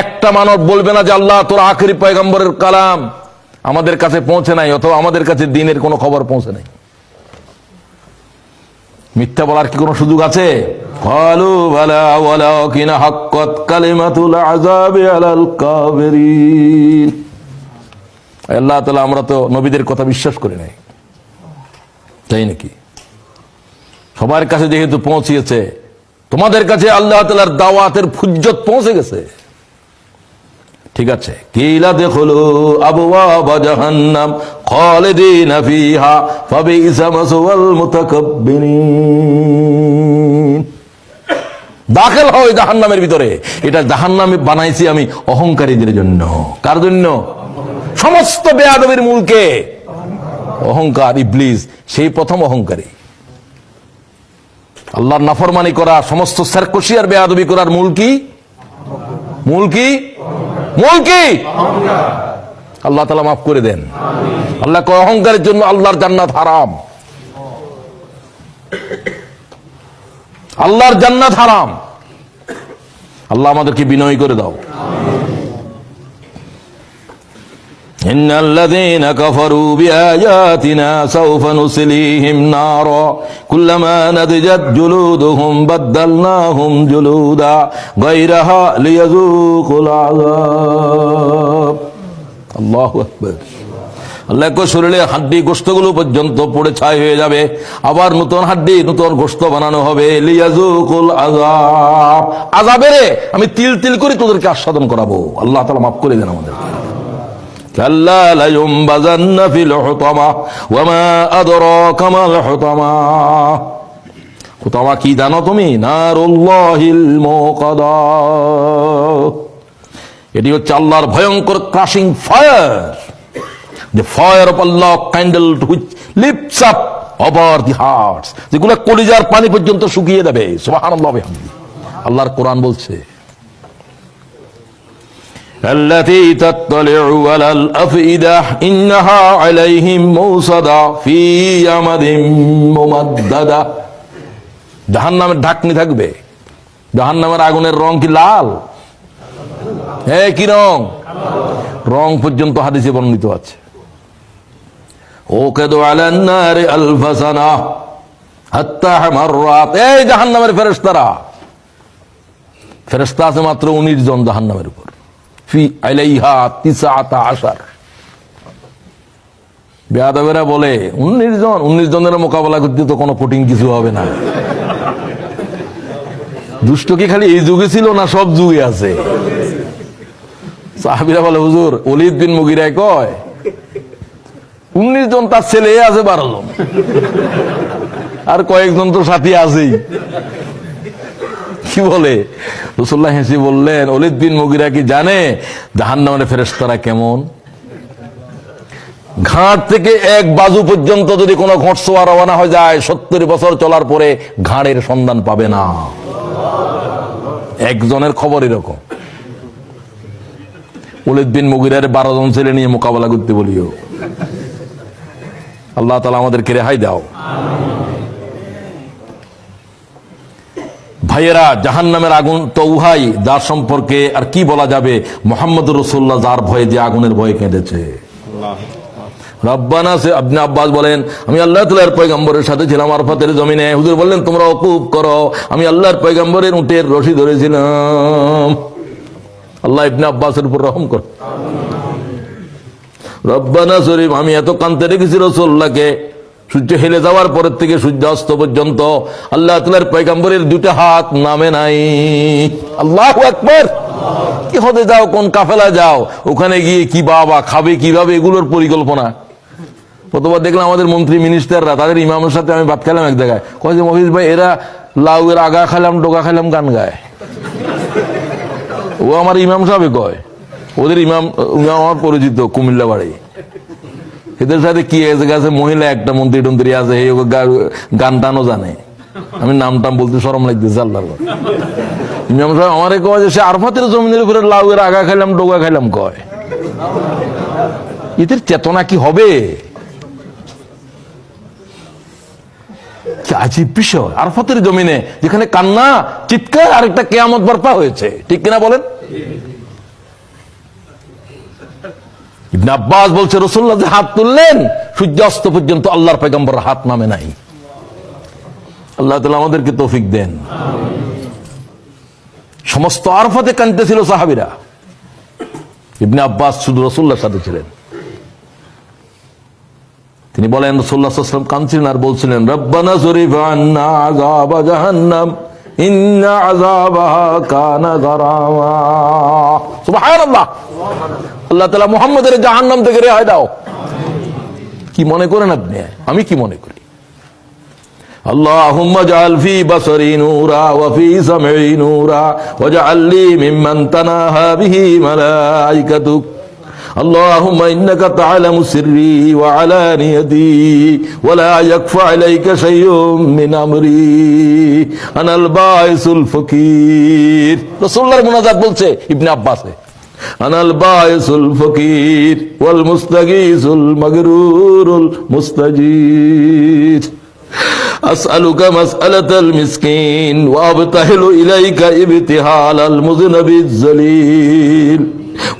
একটা মানব বলবে না যে আল্লাহ তোর আখরি পয়গম্বরের কালাম আমাদের কাছে পৌঁছে নাই, অথবা আমাদের কাছে দিনের কোনো খবর পৌঁছে নাই। মিথ্যা বলার কি কোনো সুযোগ আছে? আল্লাহ তালা আমরা তো নবীদের কথা বিশ্বাস করি নাই। তাই নাকি? সবার কাছে যেহেতু পৌঁছিয়েছে, তোমাদের কাছে আল্লাহ তালার দাওয়াতের ফুজ্জত পৌঁছে গেছে। ঠিক আছে। কিলা দেখল আবওয়াব জাহান্নাম খালিদিন ফিহা হয় জাহান্নামের ভিতরে। এটা জাহান্নামে বানাইছি আমি অহংকারীদের জন্য। কার জন্য? সমস্ত বেয়াদবের মূলকে। অহংকার, ইবলিস, সেই প্রথম অহংকারী। আল্লাহর নাফরমানি করা, সমস্ত সার্কসি আর বেয়াদবি করার মূল কি? মূল কি? মূল কি? আল্লাহ তালা মাফ করে দেন। আল্লাহ অহংকারের জন্য আল্লাহর জান্নাত হারাম। আল্লাহর জান্নাত হারাম। আল্লাহ আমাদেরকে বিনয় করে দাও। إن الذين كفروا بآياتنا سوف نسليهم نارا كلما نضجت جلودهم بدلناهم جلودا غيرها ليذوقوا العذاب الله أكبر আল্লাহ কো শরীরে হাড্ডি গোস্তগুলো পর্যন্ত পড়ে ছাই হয়ে যাবে আবার নতুন হাড্ডি নতুন গোস্ত বানানো হবে লিয়াজুকুল আযাব আযাবেরে আমি তিল তিল করে তোদেরকে আস্বাদন করাবো আল্লাহ তাআলা মাফ করে দেন আমাদেরকে كلا لينبذن في الحطمة وما أدراك ما الحطمة হুতামা কি জানো তুমি নারুল্লাহিল মুকাদা এটি হচ্ছে আল্লাহর ভয়ঙ্কর crushing fire the fire of Allah kindled which lifts up over the hearts যেগুলো কলিজার পানি পর্যন্ত শুকিয়ে দেবে সুবহানাল্লাহ বিহামদিহি আল্লাহর কোরআন বলছে التي تطلع على الأفئدة إنها عليهم موصدة في يمد ممددة জাহান্নামের ঢাকনি থাকবে জাহান্নামের আগুনের রং কি লাল হে কি রং রং পর্যন্ত হাদিসে বর্ণিত আছে ওকে দো আলান্নারে আলফাসানা হাত্তা হামাররাত এই জাহান্নামের ফেরেশতারা ফেরেশতা আছে মাত্র উনিশ জন জাহান্নামের উপর বেয়াদবেরা বলে, উনিশ জন, উনিশ জনের মোকাবেলা করতে তো কোনো কঠিন কিছু হবে না। দুষ্ট কি খালি এই যুগে ছিল না সব যুগে আছে? সাহাবিরা বলে, হুজুর অলিদ বিন মুগিরায় কয়, উনিশ জন তার ছেলে আছে বারো জন। আর কয়েকজন তো সাথী আছেই। কি বলে? রসুল্লাহ হেসি বললেন অলিদ বিন মুগিরা কি জানে জাহান্নামের ফেরেশতারা কেমন? ঘাট থেকে এক বাজু পর্যন্ত যদি কোনো ঘটসোয়া রওনা হয়ে যায়, সত্তর বছর চলার পরে ঘাড়ের সন্ধান পাবে না। একজনের খবর এরকম। অলিদ বিন মুগিরার বারো জন ছেলে নিয়ে মোকাবেলা করতে বলিও। আল্লাহ তালা আমাদেরকে রেহাই দাও। ভাইয়েরা জাহান নামের আগুন তো উহাই। যার সম্পর্কে আর কি বলা যাবে? মোহাম্মদ রসুল্লাহ যার ভয়ে যে আগুনের ভয়ে কেঁদেছে। রব্বানা সে আপনি আব্বাস বলেন, আমি আল্লাহ তালার পয়গম্বরের সাথে ছিলাম, আরফাতের জমিনে। হুজুর বললেন, তোমরা অকুপ করো। আমি আল্লাহর পয়গম্বরের উটের রশি ধরেছিলাম। আল্লাহ ইবনে আব্বাসের উপর রহম কর। রব্বানা শরীফ আমি এত কান্তে রেখেছি রসুল্লাহকে। সূর্য হেলে যাওয়ার পরের থেকে সূর্য অস্ত পর্যন্ত আল্লাহ তালার পয়গাম্বরের দুটো হাত নামে নাই। আল্লাহ একবার কি হতে যাও, কোন কাফেলা যাও, ওখানে গিয়ে কি বাবা খাবে, কীভাবে, এগুলোর পরিকল্পনা। কতবার দেখলাম আমাদের মন্ত্রী মিনিস্টাররা তাদের ইমামের সাথে আমি ভাত খেলাম এক জায়গায়। কয় যে মহিষ ভাই, এরা লাউ এর আগা খেলাম ডোকা খেলাম, গান গায়। ও আমার ইমাম সাহেব কয়, ওদের ইমাম ইমাম আমার পরিচিত কুমিল্লা বাড়ি। এদের সাথে কি আছে গেছে মহিলা একটা মন্ত্রী টন্ত্রী আছে, এই গান টানও জানে। আমি নাম টাম বলতে সরম লাগতেছে আল্লাহর কথা। ইমাম সাহেব আমারে কয় যে সে আরফাতের জমিনের উপরে লাউয়ের আগা খাইলাম, ডোগা খাইলাম কয়। এদের চেতনা কি হবে? আজীব বিষয়। আরফাতের জমিনে যেখানে কান্না, চিৎকার, আরেকটা কেয়ামত বর্পা হয়েছে। ঠিক কিনা বলেন? ইবনে আব্বাস বলছে রসুল্লাহ যে হাত তুললেন, সূর্যাস্ত পর্যন্ত আল্লাহর পেগম্বর হাত নামে নাই। আল্লাহ তালা আমাদেরকে তৌফিক দেন। সমস্ত আরফাতে কানতেছিল সাহাবিরা। ইবনে আব্বাস শুধু রসুল্লাহর সাথে ছিলেন। তিনি বলেন রসুল্লাহাম কাঁদছিলেন আর বলছিলেন, রব্বানা শরীফ আন্না আযাবা জাহান্নাম। ইন্না আযাবাহা কানা গারামা সুবহানাল্লাহ আল্লাহ তাআলা মুহাম্মাদের জাহান্নাম থেকে রেহাই দাও কি মনে করেন আপনি আমি কি মনে করি اللهم اجعل في بصري نورا وفي سمعي نورا واجعل لي ممن تناهى به ملائكتك اللهم انك تعلم سري وعلانيتي ولا يخفى عليك شيء من امري انا الباعث الفقير رسول الله منازات বলছে ইবনে আব্বাসে انا الباعث الفقير والمستغيث المغرور المستجير أسألك مسألة المسكين وأبتهل إليك ابتهال المذنب الذليل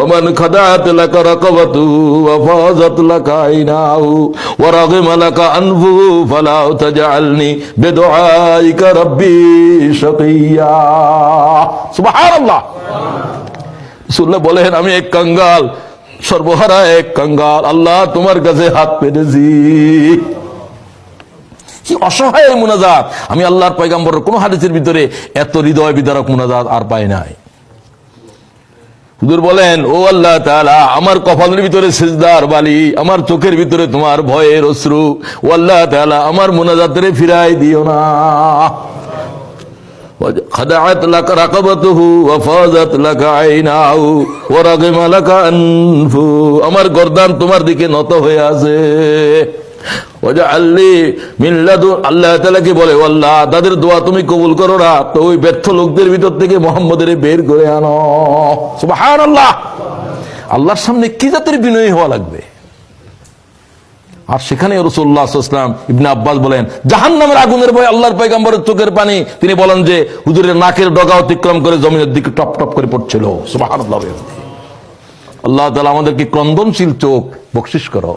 ওমান খাদাত লাকা রাকাবাতু ওয়া ফাজাত লাকা আইনাউ ওয়া রাগিমা লাকা আনফু ফালা তাজআলনি বিদুআইকা রাব্বি শাকিয়া সুবহানাল্লাহ বলেন আমি এক কঙ্গাল সর্বহারা এক কঙ্গাল আল্লাহ তোমার কাছে হাত পেরেছি কি অসহায় মোনাজাত। আমি আল্লাহর পয়গাম্বর কোনো হাদিসের ভিতরে এত হৃদয় বিদারক মোনাজাত আর পাই নাই। হুজুর বলেন ও আল্লাহ তাআলা আমার কপালের ভিতরে সিজদার বালি আমার চোখের ভিতরে তোমার ভয়ের অশ্রু ও আল্লাহ তাআলা আমার মুনাজাতের ফিরাই দিও না خدعت لك رقبته وفازت لك عيناه ورغم لك أنفه আমার গর্দান তোমার দিকে নত হয়ে আছে ওয়াজআলনি মিন লাদু আল্লাহর সামনে কি হওয়া লাগবে? আর সেখানে রসুল্লাহাম ইবনে আব্বাস বলেন জাহান নামের আগুনের ভয় আল্লাহর পয়গাম্বরের চোখের পানি, তিনি বলেন যে, হুজুরের নাকের ডগা অতিক্রম করে জমিনের দিকে টপ টপ করে পড়ছিল। সুবহানাল্লাহ। আল্লাহ তালা আমাদেরকে ক্রন্দনশীল চোখ বকশিস করো।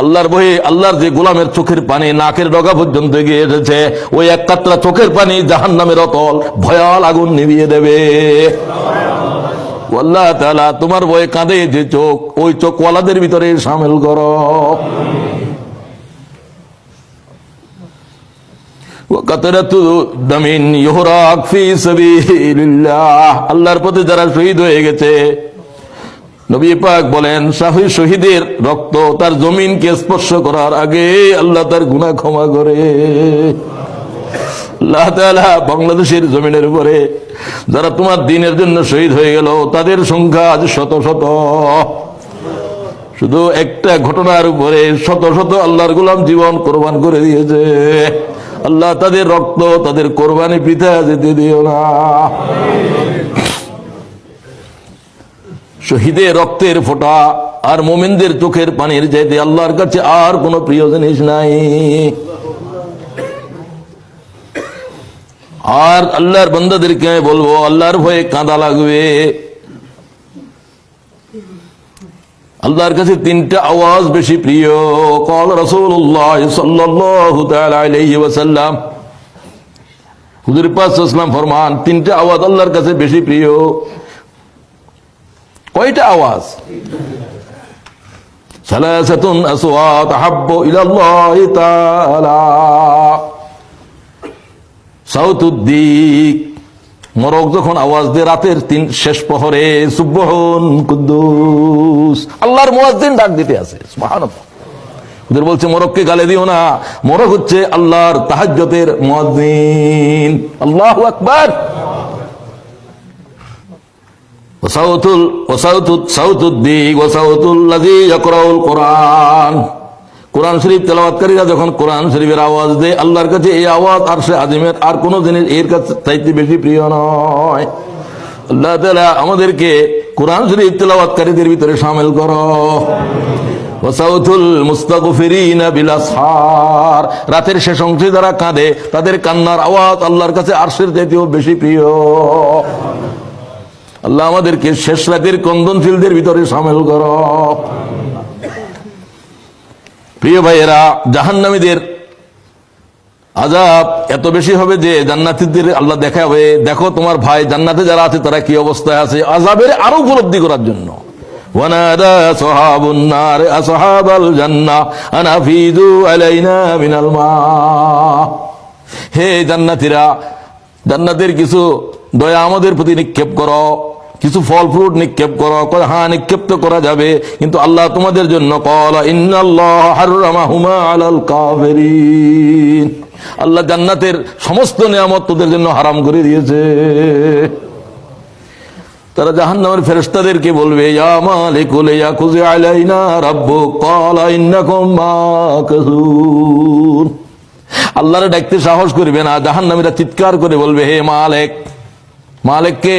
আল্লাহর বহে, আল্লাহর যে গোলামের চোখের পানি নাকের ডগা পর্যন্ত গিয়ে এসেছে, ওই এক কাতরা চোখের পানি জাহান্নামের অতল, ভয়াল আগুন নিভিয়ে দেবে। তোমার বয়ে কাঁদে যে চোখ, ওই চোখওয়ালাদের ভিতরে সামিল করো। আল্লাহর পথে যারা শহীদ হয়ে গেছে নবী পাক বলেন, শাহী শহীদের রক্ত তার জমিনকে স্পর্শ করার আগে আল্লাহ তার গুনাহ ক্ষমা করে। বাংলাদেশের জমিনের উপরে যারা তোমার দিনের জন্য শহীদ হয়ে গেল, তাদের সংখ্যা আজ শত শত। শুধু একটা ঘটনার উপরে শত শত আল্লাহর গুলাম জীবন কোরবান করে দিয়েছে। আল্লাহ তাদের রক্ত, তাদের কোরবানি পিতা যেতে দিও না। শহীদের রক্তের ফোঁটা আর মোমেনদের চোখের পানির চাইতে আল্লাহর কাছে আর কোনো প্রিয় জিনিস নাই। আর আল্লাহর বন্দাদেরকে বলব, আল্লাহর ভয়ে কাঁদা লাগবে। আল্লাহর কাছে তিনটা আওয়াজ বেশি প্রিয়। কল রসুল্লাহ সাল্লাল্লাহু তাআলা আলাইহি ওয়াসাল্লাম। হুজুর পাক ফরমান, তিনটা আওয়াজ আল্লাহর কাছে বেশি প্রিয়। কয়টা আওয়াজ? সালাসাতুন আসওয়াত আহাব্বু ইলাল্লাহি মরক যখন আওয়াজ দে রাতের তিন শেষ প্রহরে, সুবহন কুদ্দুস। আল্লাহর মুয়াজ্জিন ডাক দিতে আছে ওদের বলছে মোরককে গালে দিও না। মোরক হচ্ছে আল্লাহর তাহাজ্জতের মুয়াজ্জিন। আল্লাহু আকবার। ওসাউতুল ওসাউতুল সাউতুদ্দিক ওসাউতুল লাযী ইয়াকরাউল কোরআন। কোরআন শরীফ তেলাওয়াতকারীরা যখন কোরআন শরীফের আওয়াজ দেয়, আল্লাহর কাছে এই আওয়াজ আর সে আজিমের আর কোনো জিনিস এর কাছে চাইতে বেশি প্রিয় নয়। আল্লাহ তাআলা আমাদেরকে কোরআন শরীফ তেলাওয়াতকারীদের ভিতরে সামিল করো। রাতের শেষ অংশে যারা কাঁদে, তাদের কান্নার আওয়াজ আল্লাহর কাছে আরশের চাইতেও বেশি প্রিয়। আল্লাহ আমাদেরকে শেষ রাতের কন্দনশীলদের ভিতরে সামিল কর প্রিয় ভাইয়েরা জাহান্নামীদের আজাব এত বেশি হবে যে জান্নাতীদের আল্লাহ দেখাবে দেখো তোমার ভাই জান্নাতে যারা আছে তারা কি অবস্থায় আছে আজাবের আরো উপলব্ধি করার জন্য ونادى أصحاب النار أصحاب الجنة أن أفيدوا علينا من الماء হে জান্নাতীরা জান্নাতের কিছু দয়া আমাদের প্রতি নিক্ষেপ করো কিছু ফল ফ্রুট নিক্ষেপ করো হ্যাঁ নিক্ষেপ তো করা যাবে। কিন্তু আল্লাহ তোমাদের জন্য আল্লাহ জান্নাতের সমস্ত নিয়ামত তোদের জন্য হারাম করে দিয়েছে। তারা বলবে রাব্বুক ক্বালা ইন্নাকুম মাকাসুন আল্লাহরে ডাকতে সাহস করবে না, জাহান্নামীরা চিৎকার করে বলবে, হে মালিক মালেক কে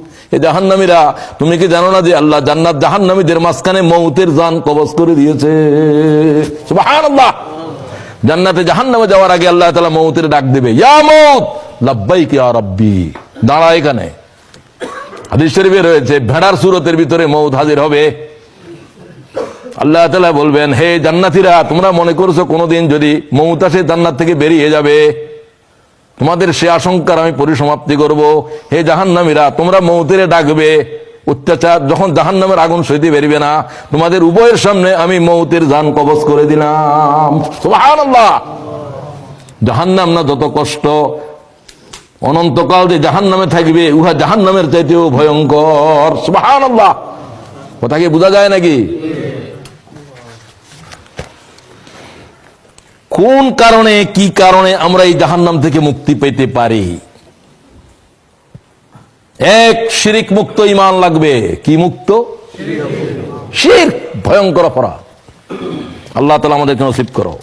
এ জাহান্নামীরা, তুমি কি জানো না যে আল্লাহ জান্নাত জাহান্নামীদের মাঝখানে মৌতের জান কবজ করে দিয়েছে? সুবহানাল্লাহ। জান্নাতে জাহান্নামে যাওয়ার আগে আল্লাহ তাআলা মৌতের ডাক দেবে, ইয়া মৌত! লাব্বাইক ইয়া রাব্বি। দাঁড়া এখানে। হাদিস শরীফে রয়েছে, ভেড়ার সুরতের ভিতরে মৌত হাজির হবে। আল্লাহ তালা বলবেন, হে জান্নাতিরা, তোমরা মনে করছ কোনোদিন যদি মৌত আসে জান্নাত থেকে বেরিয়ে যাবে? তোমাদের সে আশঙ্কার আমি পরিসমাপ্তি করব। হে জাহান্নামীরা, তোমরা মৌতেরে ডাকবে। অত্যাচার যখন জাহান্নামের আগুন সইতে বেরিবে না, তোমাদের উভয়ের সামনে আমি মৌতের জান কবজ করে দিলাম। জাহান্নাম না যত কষ্ট। অনন্তকাল যে জাহান নামে থাকবে, উহা জাহান নামের চাইতেও ভয়ঙ্কর। আল্লাহ কথা কি বোঝা যায় নাকি? কোন কারণে, কি কারণে আমরা এই জাহান্নাম থেকে মুক্তি পেতে পারি? এক, শিরিক মুক্ত ইমান লাগবে। কি মুক্ত? শির ভয়ঙ্কর অপরাধ। আল্লাহ তালা আমাদেরকে নসিব করো।